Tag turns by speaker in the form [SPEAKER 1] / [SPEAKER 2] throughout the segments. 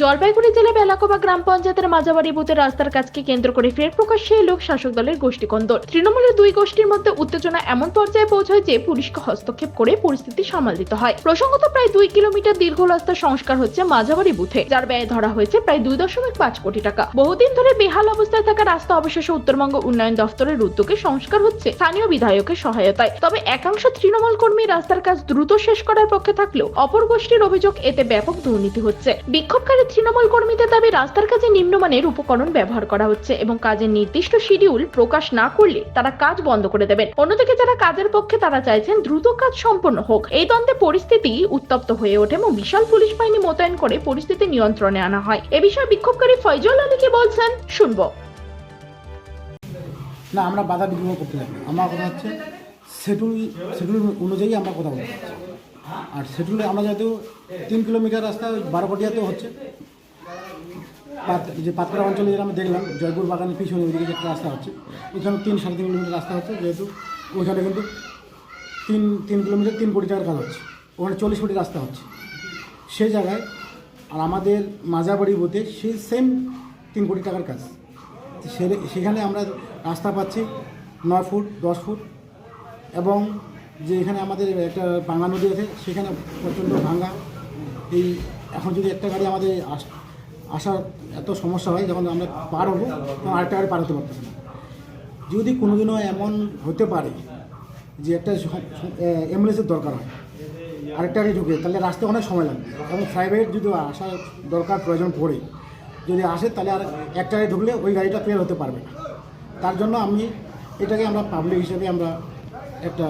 [SPEAKER 1] জলপাইগুড়ি জেলা বেলাকোবা গ্রাম পঞ্চায়েতের মাঝাবাড়ি বুথের রাস্তার কাজকে কেন্দ্র করে ফের প্রকাশ্যে এলো শাসক দলের গোষ্ঠী কন্দল। তৃণমূলের দুই গোষ্ঠীর মধ্যে উত্তেজনা এমন পর্যায়ে পৌঁছয় যে পুলিশকে হস্তক্ষেপ করে পরিস্থিতি সামাল দিতে হয়। প্রসঙ্গত প্রায় দুই কিলোমিটার দীর্ঘ রাস্তার সংস্কার হচ্ছে মাঝাবাড়ি বুথে, যার ব্যয় ধরা হয়েছে প্রায় দুই দশমিক পাঁচ কোটি টাকা। বহুদিন ধরে বেহাল অবস্থায় থাকা রাস্তা অবশেষে উত্তরবঙ্গ উন্নয়ন দফতরের উদ্যোগে সংস্কার হচ্ছে স্থানীয় বিধায়কের সহায়তায়। তবে একাংশ তৃণমূল কর্মী রাস্তার কাজ দ্রুত শেষ করার পক্ষে থাকলেও অপর গোষ্ঠীর অভিযোগ এতে ব্যাপক দুর্নীতি হচ্ছে। বিক্ষোভকারী তৃণমূল কর্মীদের দাবি, রাস্তার কাজে নিম্নমানের উপকরণ ব্যবহার করা হচ্ছে এবং কাজের নির্দিষ্ট শিডিউল প্রকাশ না করলে তারা কাজ বন্ধ করে দেবেন। অন্যদিকে যারা কাজের পক্ষে, তারা চাইছেন দ্রুত কাজ সম্পন্ন হোক। এই দ্বন্দ্বে পরিস্থিতি উত্তপ্ত হয়ে ওঠে এবং বিশাল পুলিশ বাহিনী মোতায়েন করে পরিস্থিতি নিয়ন্ত্রণে আনা হয়। এ বিষয়ে বিক্ষোভকারী ফয়জল আলী কি বলছেন? শুনব।
[SPEAKER 2] না, আমরা বাধা বিঘ্ন করতে আমার কথা হচ্ছে শিডিউল শিডিউল অনুযায়ী আমরা কথা বলতে। আর শিডিউলে আমরা যেহেতু তিন কিলোমিটার রাস্তা বারোপটিয়াতেও হচ্ছে। যে পাতকুড়া অঞ্চলে যেটা আমরা দেখলাম, জয়পুর বাগানের পিছনে ওইদিকে যে রাস্তা হচ্ছে, ওইখানে তিন সাড়ে তিন কিলোমিটার রাস্তা হচ্ছে, যেহেতু ওইখানে কিন্তু তিন তিন কিলোমিটার তিন কোটি টাকার কাজ হচ্ছে, ওখানে চল্লিশ কোটি রাস্তা হচ্ছে। সেই জায়গায় আর আমাদের মাজাবাড়ি বলতে সেই সেম তিন কোটি টাকার কাজ। সেখানে আমরা রাস্তা পাচ্ছি নয় ফুট, দশ ফুট এবং যে এখানে আমাদের একটা ভাঙা নদী আছে, সেখানে প্রচণ্ড ভাঙা এই এখন যদি একটা গাড়ি আমাদের আস- আসার এত সমস্যা হয় যখন আমরা পার হব, তখন আরেকটা গাড়ি পার হতে পারতেছে না। যদি কোনোদিনও এমন হতে পারে যে একটা অ্যাম্বুলেন্সের দরকার হয়, আরেকটা গাড়ি ঢুকে, তাহলে রাস্তায় অনেক সময় লাগবে। এবং প্রাইভেট যদি আসার দরকার, প্রয়োজন পড়ে, যদি আসে, তাহলে আর একটা গাড়ি ঢুকলে ওই গাড়িটা ক্লিয়ার হতে পারবে না। তার জন্য আমি এটাকে আমরা পাবলিক হিসেবে আমরা একটা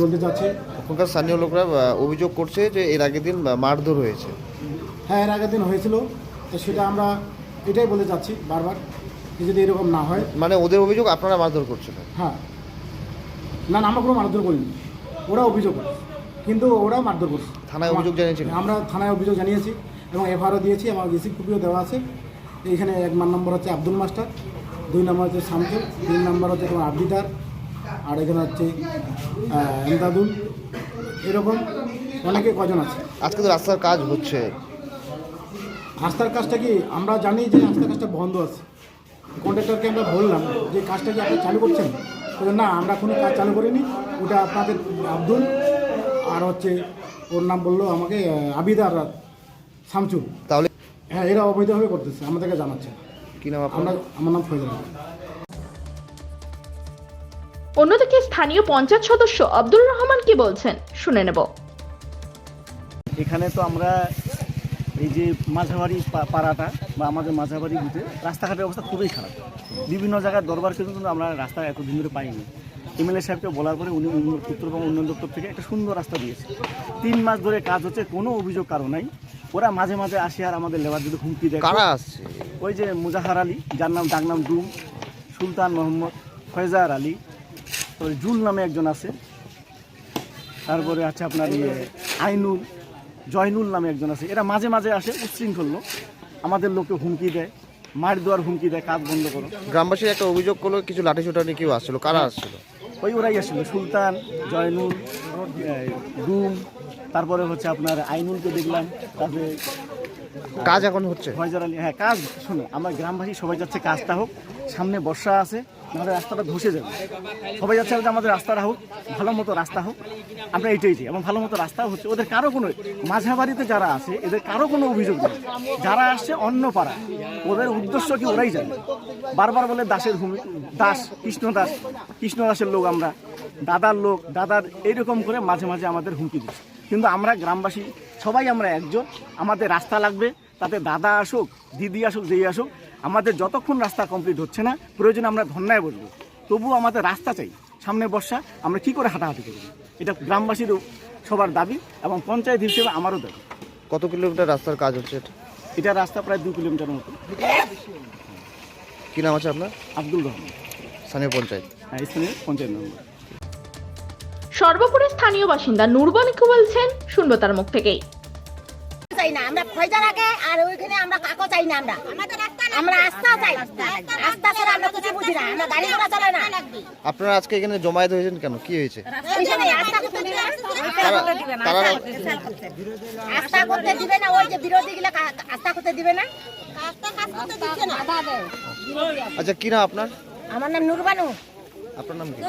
[SPEAKER 2] বলতে চাচ্ছি
[SPEAKER 3] ওখানকার স্থানীয় লোকরা অভিযোগ করছে যে এর আগের দিন মারধর হয়েছে।
[SPEAKER 2] হ্যাঁ এর আগের দিন হয়েছিল। তো সেটা আমরা এটাই বলতে চাচ্ছি বারবার যে যদি এরকম না হয়।
[SPEAKER 3] মানে ওদের অভিযোগ আপনারা মারধর করছেন
[SPEAKER 2] হ্যাঁ। না না আমরা কোনো মারধর করিনি। ওরা অভিযোগ করে কিন্তু ওরা মারধর করছে।
[SPEAKER 3] থানায় অভিযোগ জানিয়েছিলেন?
[SPEAKER 2] আমরা থানায় অভিযোগ জানিয়েছি এবং এফআইআরও দিয়েছি আমার রিসিভ কপিও দেওয়া আছে। এইখানে এক নম্বর হচ্ছে আব্দুল মাস্টার দুই নম্বর হচ্ছে শামসুল তিন নম্বর হচ্ছে তোমার আবদিদার আর এখানে হচ্ছে এমদাদুল। এরকম অনেকে কজন আছে?
[SPEAKER 3] আজকে তো রাস্তার কাজ হচ্ছে।
[SPEAKER 2] রাস্তার কাজটা কি? আমরা জানি যে রাস্তার কাজটা বন্ধ আছে। কন্ট্রাক্টরকে আমরা বললাম যে কাজটা কি আপনি চালু করছেন? বললেন না আমরা কোনো কাজ চালু করিনি। ওটা আপনাদের আব্দুল আর হচ্ছে ওর নাম বলল আমাকে আবিদার শামচুর
[SPEAKER 3] তাহলে
[SPEAKER 2] হ্যাঁ এরা অবৈধভাবে করতেছে আমাদেরকে জানাচ্ছে।
[SPEAKER 3] কি নাম
[SPEAKER 2] আমরা
[SPEAKER 3] আপনার?
[SPEAKER 2] আমার নাম ফয়জুল আলম।
[SPEAKER 1] অন্যদিকে স্থানীয় পঞ্চায়েত সদস্য আব্দুল রহমান কি বলছেন শুনে নেব।
[SPEAKER 4] এখানে তো আমরা এই যে মাঝাবাড়ি পাড়াটা বা আমাদের মাঝাবাড়ি বুথে রাস্তাঘাটের অবস্থা খুবই খারাপ। বিভিন্ন জায়গার দরবার কিন্তু কিন্তু আমরা রাস্তা এতদিন ধরে পাইনি। এমএলএ সাহেবকে বলার পরে উনি উত্তরবঙ্গ উন্নয়ন দপ্তর থেকে একটা সুন্দর রাস্তা দিয়েছে। তিন মাস ধরে কাজ হচ্ছে কোনো অভিযোগ কারও নাই। ওরা মাঝে মাঝে আসে আর আমাদের লেবার যদি হুমকি দেয়।
[SPEAKER 3] কারা আসছে?
[SPEAKER 4] ওই যে মুজাহার আলী যার নাম ডাক নাম ডুম সুলতান মোহাম্মদ ফয়জার আলী তারপরে জুল নামে একজন আছে। তারপরে আছে আপনার ইয়ে আইনুল জয়নুল নামে একজন আছে। এরা মাঝে মাঝে আসে উচ্ছৃঙ্খল লোক। আমাদের লোককে হুমকি দেয় মার দেওয়ার হুমকি দেয় কাজ বন্ধ করো।
[SPEAKER 3] গ্রামবাসীর একটা অভিযোগ করল কিছু লাঠি নিয়ে কেউ আসছিল কারা আসছিল?
[SPEAKER 4] ওই ওরাই আসছিল সুলতান জয়নুল ডুম তারপরে হচ্ছে আপনার আইনুলকে দেখলাম তারপরে
[SPEAKER 3] কাজ এখন হচ্ছে?
[SPEAKER 4] ফয়জার আলী হ্যাঁ কাজ শুনো আমরা গ্রামবাসী সবাই যাচ্ছে কাজটা হোক সামনে বর্ষা আছে আমাদের রাস্তাটা ধসে যাবে। সবাই যাচ্ছে যে আমাদের রাস্তাটা হোক ভালো মতো রাস্তা হোক, আমরা এটাই চাই। এবং ভালো মতো রাস্তা হচ্ছে, ওদের কারও কোনো মাঝাবাড়িতে যারা আছে, এদের কারও কোনো অভিযোগ নেই। যারা আসছে অন্য পাড়া ওদের উদ্দেশ্য কি ওরাই জানে? বারবার বলে দাসের ভূমি, দাস, কৃষ্ণ দাস, কৃষ্ণ দাসের লোক আমরা, দাদার লোক, দাদার এইরকম করে মাঝে মাঝে আমাদের হুমকি দিচ্ছে। কিন্তু আমরা গ্রামবাসী, সবাই আমরা একজন আমাদের রাস্তা লাগবে তাতে দাদা আসুক দিদি আসুক যেই আসুক আমাদের যতক্ষণ রাস্তা কমপ্লিট হচ্ছে না প্রয়োজনে আমরা ধন্যায় বসবো। তবুও আমাদের রাস্তা চাই সামনে বর্ষা আমরা কি করে হাঁটাহাঁটি করব? এটা গ্রামবাসীরও সবার দাবি এবং পঞ্চায়েত হিসেবে আমারও দাবি।
[SPEAKER 3] কত কিলোমিটার রাস্তার কাজ হচ্ছে এটা?
[SPEAKER 4] এটা রাস্তা প্রায় দু কিলোমিটার মতো।
[SPEAKER 3] কি নাম আছে আপনার?
[SPEAKER 4] আব্দুল রহমান।
[SPEAKER 3] স্থানীয় পঞ্চায়েত।
[SPEAKER 4] হ্যাঁ স্থানীয় পঞ্চায়েত নম্বর
[SPEAKER 1] সর্বোপরি স্থানীয় বাসিন্দা নুরবন কি বলছেন শুনব তার মুখ থেকেই।
[SPEAKER 5] চাই না আমরা ফয়জার আগে আর ওইখানে আমরা কাকো চাই না আমরা। আমরা আস্থা চাই আস্থা ছাড়া আমরা কিছু বুঝি না আমরা গাড়ি ঘোড়া চালাই না।
[SPEAKER 3] আপনারা আজকে এখানে জমায়েত হয়েছেন কেন? কি হয়েছে?
[SPEAKER 5] আস্থা করতে দিবে না। ওই যে বিরোধী গুলা আস্থা করতে দিবে না।
[SPEAKER 3] আচ্ছা কি না আপনার?
[SPEAKER 5] আমার নাম নুরবানু।
[SPEAKER 3] আপনার নাম কি?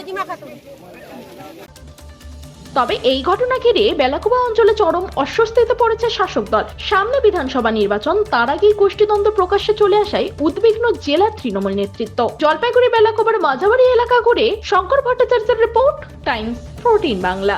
[SPEAKER 1] তবে এই ঘটনা ঘিরে বেলাকুবা অঞ্চলে চরম অস্বস্তিতে পড়েছে শাসক দল। সামনে বিধানসভা নির্বাচন, তার আগেই গোষ্ঠীদ্বন্দ্ব প্রকাশ্যে চলে আসায় উদ্বিগ্ন জেলা তৃণমূল নেতৃত্ব। জলপাইগুড়ি, বেলাকুবার মাঝাবাড়ি এলাকা ঘুরে শঙ্কর ভট্টাচার্যের রিপোর্ট, টাইমস ফোরটিন বাংলা।